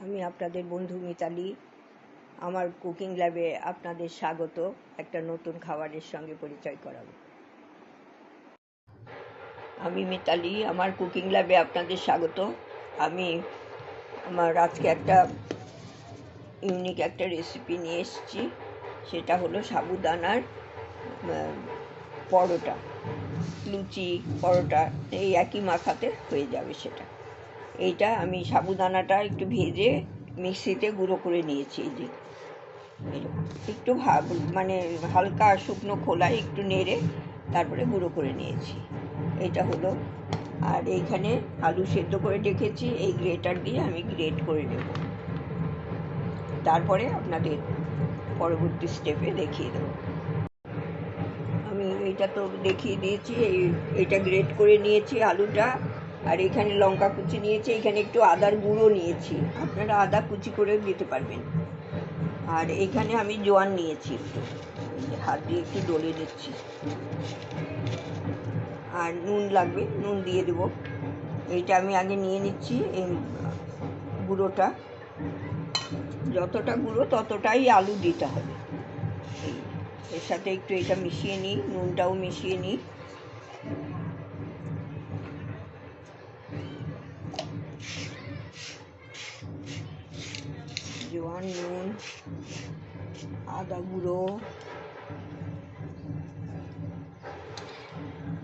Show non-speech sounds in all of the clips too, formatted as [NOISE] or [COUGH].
আমি আপনাদের বন্ধু মিতালি। আমার কুকিং ল্যাবে আপনাদের স্বাগত। একটা নতুন খাবারের সঙ্গে পরিচয় করাবো। আমি মিতালি, আমার কুকিং ল্যাবে আপনাদের স্বাগত। আমি আমার আজকে একটা ইউনিক একটা রেসিপি নিয়ে এসেছি। সেটা হলো সাবুদানার পরোটা, লুচি, পরোটা, এই একই মাখাতে হয়ে যাবে সেটা। এইটা আমি সাবুদানাটা একটু ভেজে মিক্সিতে গুঁড়ো করে নিয়েছি এই যে। একটু মানে হালকা শুকনো খোলায় একটু নেড়ে তারপরে গুঁড়ো করে নিয়েছি। এটা হলো। আর এইখানে আলু সেদ্ধ করে রেখেছি, এই গ্রেটার দিয়ে আমি গ্রেট করে নেব। তারপরে আপনাদের পরবর্তী স্টেপে দেখিয়ে দেবো। আমি এইটা তো দেখিয়ে দিয়েছি, এই এটা গ্রেট করে নিয়েছি আলুটা। আর এখানে লঙ্কা কুচি নিয়েছি, এখানে একটু আদার গুঁড়ো নিয়েছি। আপনারা আদা কুচি করে দিতে পারবেন। আর এখানে আমি জোয়ান নিয়েছি একটু। হাত দিয়ে একটু ডলে দিচ্ছি। আর নুন লাগবে, নুন দিয়ে দেবো। এইটা আমি আগে নিয়ে নিচ্ছি, এই গুঁড়োটা। যতটা গুঁড়ো ততটাই আলু দিতে হবে। এর সাথে একটু এটা মিশিয়ে নিই, নুনটাও মিশিয়ে নিই। জোয়ান নুন, আদা গুঁড়ো,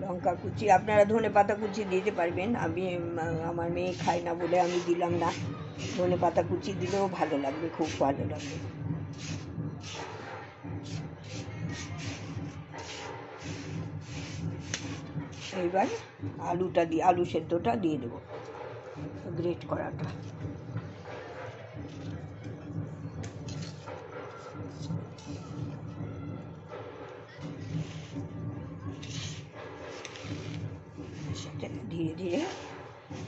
লঙ্কা কুচি। আপনারা ধনে পাতা কুচি দিতে পারবেন। আমি, আমার মেয়ে খায় না বলে আমি দিলাম না। ধনে পাতা কুচি দিলেও ভালো লাগবে, খুব ভালো লাগবে। এইবার আলুটা দিয়ে আলু সেদ্ধটা দিয়ে দেবো। গ্রেট করাটা। সেটা ধীরে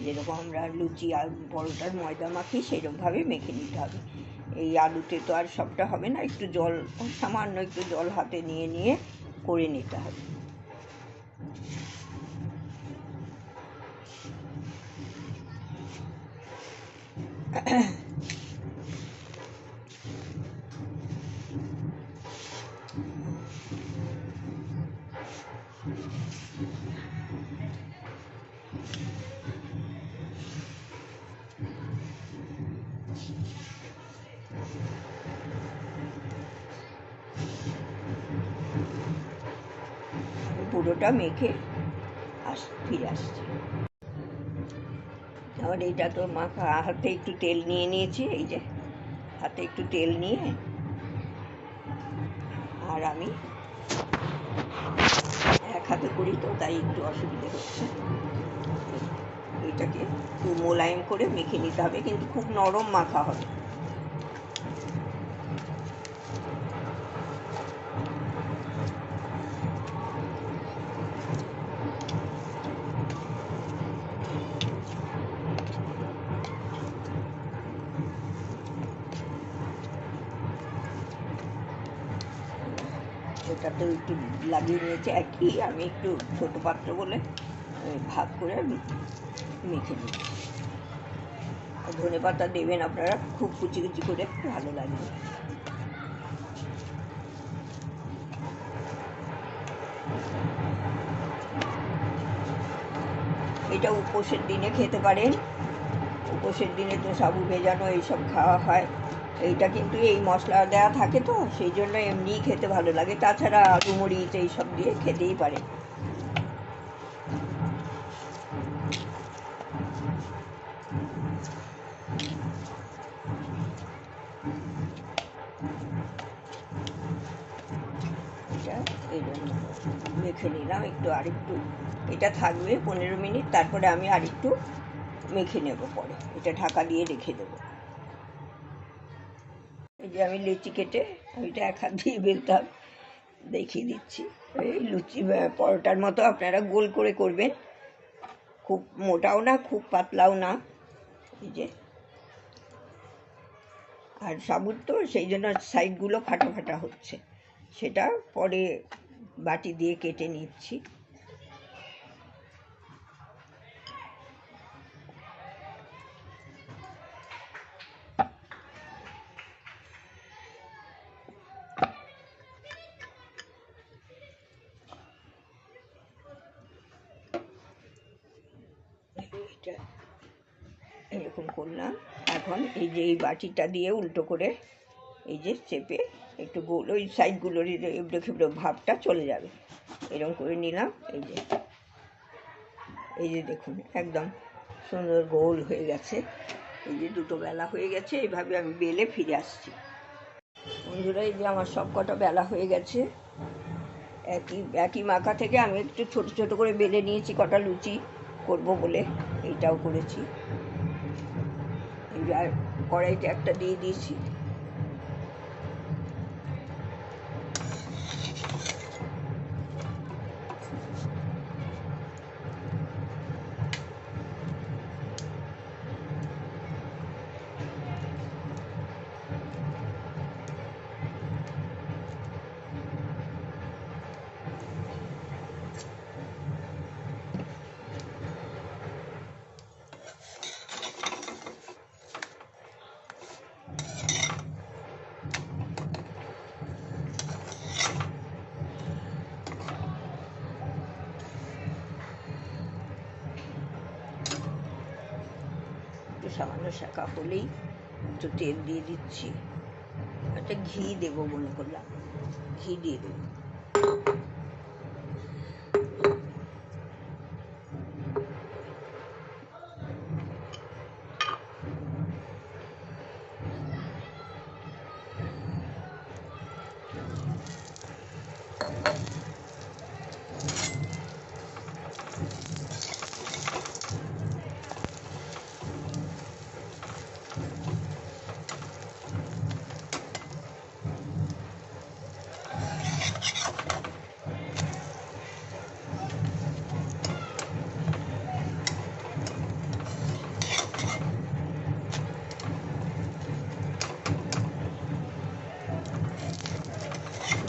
যেরকম আমরা লুচি আর পরোটার ময়দা মাখি সেরকমভাবে মেখে নিতে হবে। এই আলুতে তো আর সবটা হবে না, একটু জল, সামান্য একটু জল হাতে নিয়ে নিয়ে করে নিতে হবে। পুরোটা মেখে আস, ফিরে আসছে। আবার এইটা তো মাখা হাতে একটু তেল নিয়ে নিয়েছি, এই যে, হাতে একটু তেল নিয়ে। আর আমি এক হাতে করি তো, তাই একটু অসুবিধে হচ্ছে। মোলায়েম করে মেখে নিতে হবে, কিন্তু খুব নরম মাখা হবে। ওটাতেও একটু লাগিয়ে নিয়েছি, একই আমি একটু ছোট পাত্র বলে ভাগ করে আমি মেখে নিচ্ছি। ধনে পাতা দেবেন আপনারা, খুব কুচি কুচি করে ভালো লাগবে এটা উপোসের দিনে খেতে পারেন। উপোসের দিনে তো সাবু ভেজানো এইসব খাওয়া হয়। এইটা কিন্তু এই মশলা দেওয়া থাকে তো, সেই জন্য এমনিই খেতে ভালো লাগে। তাছাড়া আলু মরিচ এইসব দিয়ে খেতেই পারে এটা জন্য মেখে নিলাম একটু, আরেকটু। এটা থাকবে পনেরো মিনিট, তারপরে আমি আরেকটু মেখে নেব পরে। এটা ঢাকা দিয়ে রেখে দেবো। এই যে আমি লুচি কেটে ওইটা এক হাত দিয়ে বেলতাম, দেখিয়ে দিচ্ছি। এই লুচি পরোটার মতো আপনারা গোল করে করবেন। খুব মোটাও না, খুব পাতলাও না। এই যে। আর সাবুত তো সেই জন্য সাইডগুলো ফাটা ফাটা হচ্ছে। সেটা পরে বাটি দিয়ে কেটে নিচ্ছি। এরকম করলাম। এখন এই যে এই বাটিটা দিয়ে উল্টো করে এই যে চেপে একটু গোল ওই সাইডগুলোর এবড়ো খেবড়ো ভাবটা চলে যাবে। এরকম করে নিলাম, এই যে। এই যে দেখুন, একদম সুন্দর গোল হয়ে গেছে। এই যে দুটো বেলা হয়ে গেছে এইভাবে আমি বেলে ফিরে আসছি। বন্ধুরা, এই যে আমার সব কটা বেলা হয়ে গেছে। একই একই মাখা থেকে আমি একটু ছোট ছোট করে বেলে নিয়েছি কটা লুচি করব বলে, এইটাও করেছি। এই আর কড়াইতে একটা দিয়ে দিয়েছি। একটু সামান্য শাঁকা হলেই একটু তেল দিয়ে দিচ্ছি। একটা ঘি দেবো মনে করলাম। ঘি দিয়ে দেবো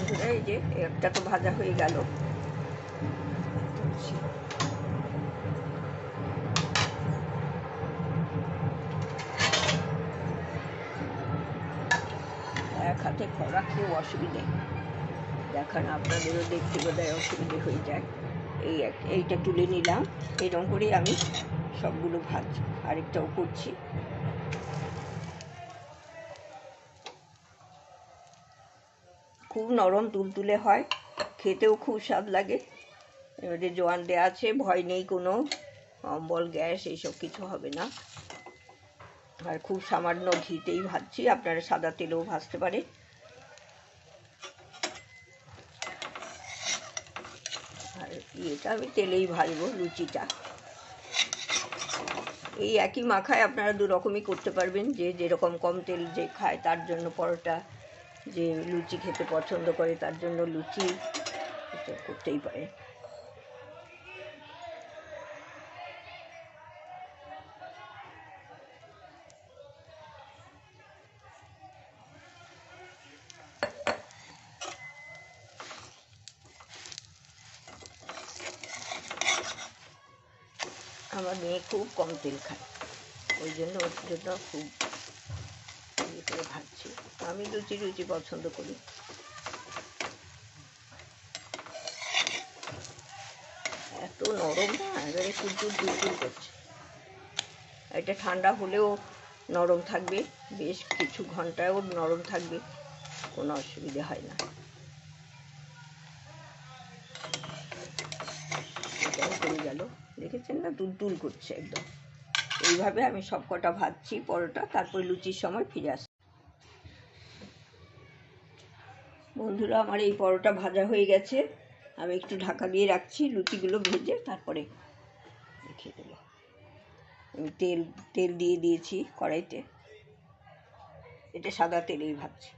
বন্ধুরা এই যে একটা তো ভাজা হয়ে গেল। এক হাতে খরা খুব অসুবিধে। দেখান আপনাদেরও দেখতে বোধহয় অসুবিধে হয়ে যায়। এই এইটা তুলে নিলাম। এরকম করেই আমি সবগুলো ভাজ আরেকটাও করছি। খুব নরম তুলতুলে হয়। খেতেও খুব স্বাদ লাগে। এবারে জোয়ান দেওয়া আছে, ভয় নেই কোনো। অম্বল, গ্যাস, এইসব কিছু হবে না। আর খুব সামান্য ঘিতেই ভাজছি, আপনারা সাদা তেলেও ভাজতে পারে আর ইয়েটা আমি তেলেই ভাজবো, লুচিটা। এই একই মাখায় আপনারা দু রকমই করতে পারবেন, যে যেরকম কম তেল যে খায়, তার জন্য পরোটা যে লুচি খেতে পছন্দ করে, তার জন্য লুচি করতেই পারে। আমার মেয়ে খুব কম তেল খায়, ওই জন্য ওর জন্য খুব করে ভাজছি। আমি লুচি লুচি পছন্দ করি। এত নরম না এবারে কুলকুল কুলকুল করছে। এটা ঠান্ডা হলেও নরম থাকবে, বেশ কিছু ঘন্টায়ও নরম থাকবে, কোনো অসুবিধে হয় না। গেল। দেখেছেন না? দুল করছে একদম। এইভাবে আমি সব কটা ভাজছি পরোটা, তারপর লুচির সময় ফিরে আসি বন্ধুরা, আমার এই পরোটা ভাজা হয়ে গেছে। আমি একটু ঢাকা দিয়ে রাখছি, লুচিগুলো ভেজে তারপরে রেখে দেবো। আমি তেল তেল দিয়ে দিয়েছি কড়াইতে। এটা সাদা তেলেই ভাজছি।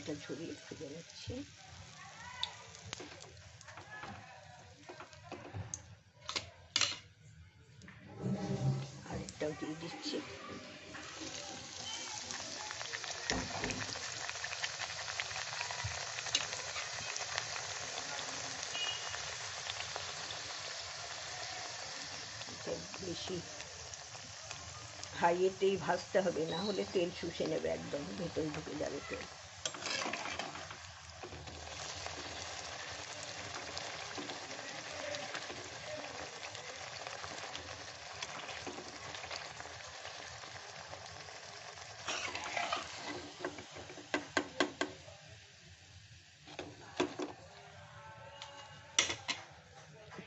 তেলটা ছড়িয়ে ভেজে নিচ্ছি আরেকটাও দিয়ে দিচ্ছি। বেশি হাইয়েতেই ভাজতে হবে, না হলে তেল শুষে নেবে একদম, ভেতরে ঢুকে যাবে তেল।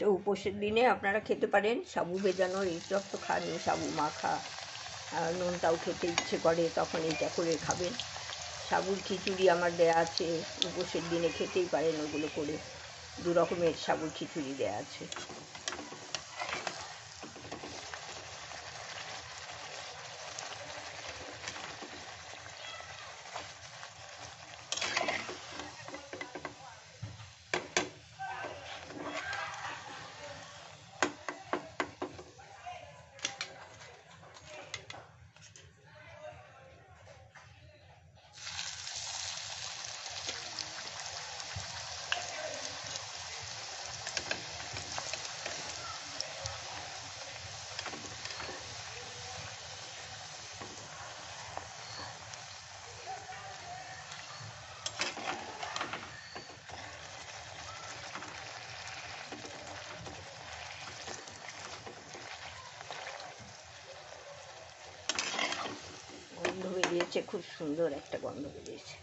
এটা উপোসের দিনে আপনারা খেতে পারেন। সাবু ভেজানোর এইসব তো খান সাবু মাখা নোনটাও খেতে ইচ্ছে করে, তখন এইটা করে খাবেন। সাবুর খিচুড়ি আমার দেয়া আছে, উপোসের দিনে খেতেই পারেন ওগুলো করে। দু রকমের সাবুর খিচুড়ি দেয়া আছে গন্ধ বেরিয়েছে খুব সুন্দর একটা গন্ধ বেরিয়েছে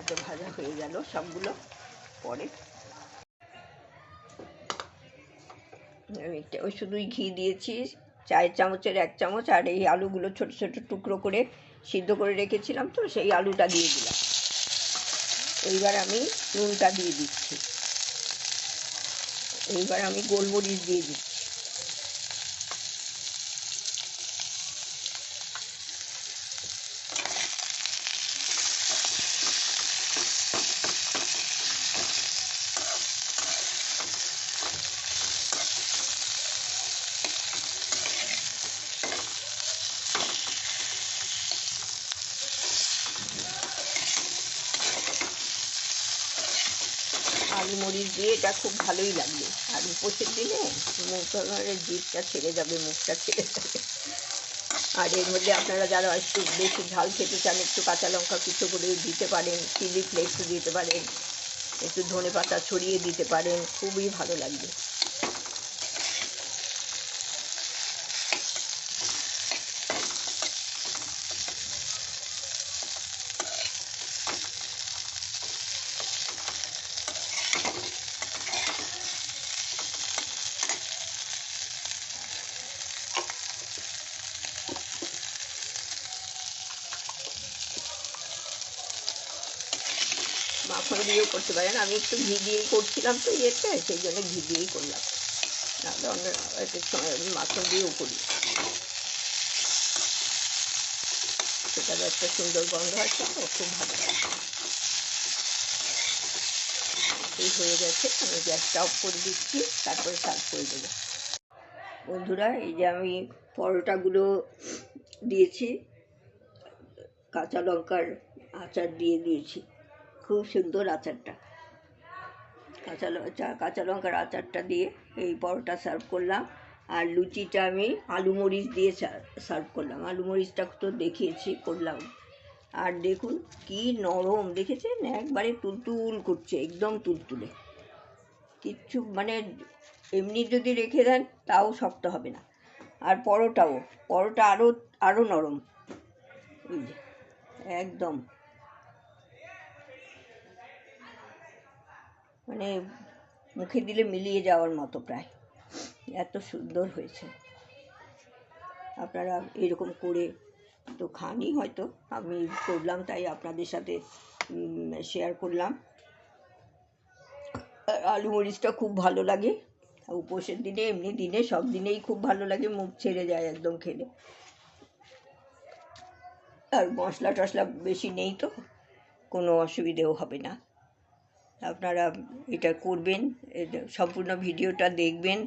এটা ভাজা হয়ে গেল সবগুলো পরে। ওই শুধুই ঘি দিয়েছি চায়ের চামচের এক চামচ, আর এই আলুগুলো ছোট ছোট টুকরো করে সিদ্ধ করে রেখেছিলাম তো, সেই আলুটা দিয়ে দিলাম। এইবার আমি নুনটা দিয়ে দিচ্ছি। এইবার আমি গোলমরিচ দিয়ে দিচ্ছি আলু মরিচ দিয়ে এটা খুব ভালোই লাগবে আর উপোসের দিনে মুখের জিভটা ছেড়ে যাবে, মুখটা ছেড়ে যাবে। আর এর মধ্যে আপনারা যারা একটু বেশি ঝাল খেতে চান, একটু কাঁচা লঙ্কা কিছু করে দিতে পারেন, চিলি ফ্লেক্স দিতে পারেন, একটু ধনে পাতা ছড়িয়ে দিতে পারেন, খুবই ভালো লাগবে। মাখন দিয়েও করতে পারেন আমি একটু ঘি দিয়েই করছিলাম তো ইয়েতে, সেই জন্য ঘি দিয়েই করলাম। নাহলে অন্য এক মাখন দিয়েও করি। সেটারও একটা সুন্দর গন্ধ আছে তো খুব ভালো এই হয়ে গেছে, আমি গ্যাসটা অফ করে দিচ্ছি, তারপরে সার্ভ করে দেবো। বন্ধুরা, এই যে আমি পরোটাগুলো দিয়েছি, কাঁচা লঙ্কার আচার দিয়ে দিয়েছি। খুব সুন্দর আচারটা। কাঁচা লঙ্কা কাঁচা লঙ্কার আচারটা দিয়ে এই পরোটা সার্ভ করলাম। আর লুচিটা আমি আলু মরিচ দিয়ে সার্ভ করলাম। আলু মরিচটা তো দেখিয়েছি, করলাম। আর দেখুন কি নরম, দেখেছেন? একবারে তুলতুল করছে, একদম তুলতুলে। কিচ্ছু মানে এমনি যদি রেখে দেন, তাও শক্ত হবে না। আর পরোটাও, পরোটা আরও আরও নরম। একদম। মানে মুখে দিলে মিলিয়ে যাওয়ার মতো প্রায়। এত সুন্দর হয়েছে। আপনারা এরকম করে তো খানই হয়তো, আমি করলাম তাই আপনাদের সাথে শেয়ার করলাম। আলু মরিচটা খুব ভালো লাগে। উপোসের দিনে, এমনি দিনে, সব দিনেই খুব ভালো লাগে, মুখ ছেড়ে যায় একদম খেলে। আর মশলা টশলা বেশি নেই তো, কোনো অসুবিধেও হবে না। আপনারা এটা করবেন সম্পূর্ণ ভিডিওটা দেখবেন,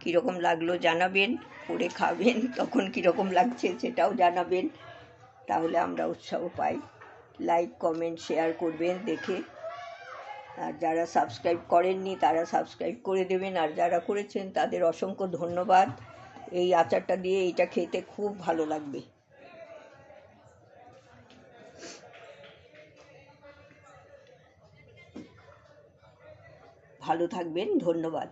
কীরকম লাগল জানাবেন, করে খাবেন, [LAUGHS] তখন কীরকম লাগছে সেটাও জানাবেন। তাহলে আমরা উৎসাহ পাই। লাইক কমেন্ট শেয়ার করবেন দেখে। আর যারা সাবস্ক্রাইব করেননি, তারা সাবস্ক্রাইব করে দেবেন। আর যারা করেছেন, তাদের অসংখ্য ধন্যবাদ। এই আচারটা দিয়ে এটা খেতে খুব ভালো লাগবে। ভালো থাকবেন ধন্যবাদ।